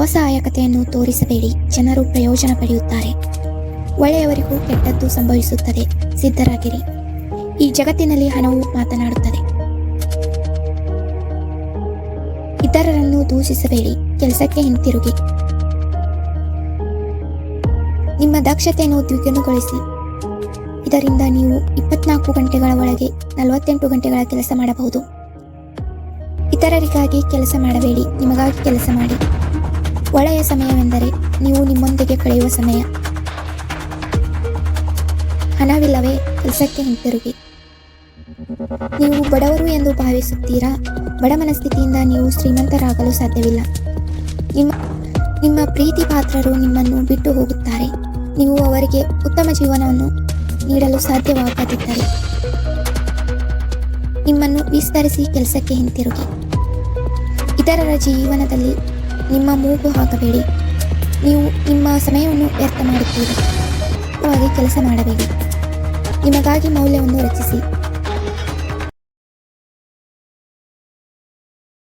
ಅಸಹಾಯಕತೆಯನ್ನು ತೋರಿಸಬೇಡಿ. ಜನರು ಪ್ರಯೋಜನ ಪಡೆಯುತ್ತಾರೆ. ಒಳ್ಳೆಯವರಿಗೂ ಕೆಟ್ಟದ್ದು ಸಂಭವಿಸುತ್ತದೆ. ಸಿದ್ಧರಾಗಿರಿ. ಈ ಜಗತ್ತಿನಲ್ಲಿ ಹಣವು ಮಾತನಾಡುತ್ತದೆ. ಇತರರನ್ನು ದೂಷಿಸಬೇಡಿ. ಕೆಲಸಕ್ಕೆ ಹಿಂತಿರುಗಿ. ನಿಮ್ಮ ದಕ್ಷತೆಯನ್ನು ದ್ವಿಗುಣಗೊಳಿಸಿ. ಇದರಿಂದ ನೀವು ಇಪ್ಪತ್ನಾಲ್ಕು ಗಂಟೆಗಳ ಒಳಗೆ ನಲವತ್ತೆಂಟು ಗಂಟೆಗಳ ಕೆಲಸ ಮಾಡಬಹುದು. ಇತರರಿಗಾಗಿ ಕೆಲಸ ಮಾಡಬೇಡಿ. ನಿಮಗಾಗಿ ಕೆಲಸ ಮಾಡಿ. ಒಳ್ಳೆಯ ಸಮಯವೆಂದರೆ ನೀವು ನಿಮ್ಮೊಂದಿಗೆ ಕಳೆಯುವ ಸಮಯ. ಹಣವಿಲ್ಲವೇ ಕೆಲಸಕ್ಕೆ ಹಿಂತಿರುಗಿ. ನೀವು ಬಡವರು ಎಂದು ಭಾವಿಸುತ್ತೀರಾ? ಬಡ ಮನಸ್ಥಿತಿಯಿಂದ ನೀವು ಶ್ರೀಮಂತರಾಗಲು ಸಾಧ್ಯವಿಲ್ಲ. ನಿಮ್ಮ ನಿಮ್ಮ ಪ್ರೀತಿ ಪಾತ್ರರು ನಿಮ್ಮನ್ನು ಬಿಟ್ಟು ಹೋಗುತ್ತಾರೆ. ನೀವು ಅವರಿಗೆ ಉತ್ತಮ ಜೀವನವನ್ನು ನೀಡಲು ಸಾಧ್ಯವಾಗದಿದ್ದರೆ. ನಿಮ್ಮನ್ನು ವಿಸ್ತರಿಸಿ ಕೆಲಸಕ್ಕೆ ಹಿಂತಿರುಗಿ. ಇತರರ ಜೀವನದಲ್ಲಿ ನಿಮ್ಮ ಮೂಗು ಹಾಕಬೇಡಿ. ನೀವು ನಿಮ್ಮ ಸಮಯವನ್ನು ವ್ಯರ್ಥ ಮಾಡುತ್ತೀರಿ ಕೆಲಸ ಮಾಡಬೇಡಿ. ನಿಮಗಾಗಿ ಮೌಲ್ಯವನ್ನು ರಚಿಸಿ.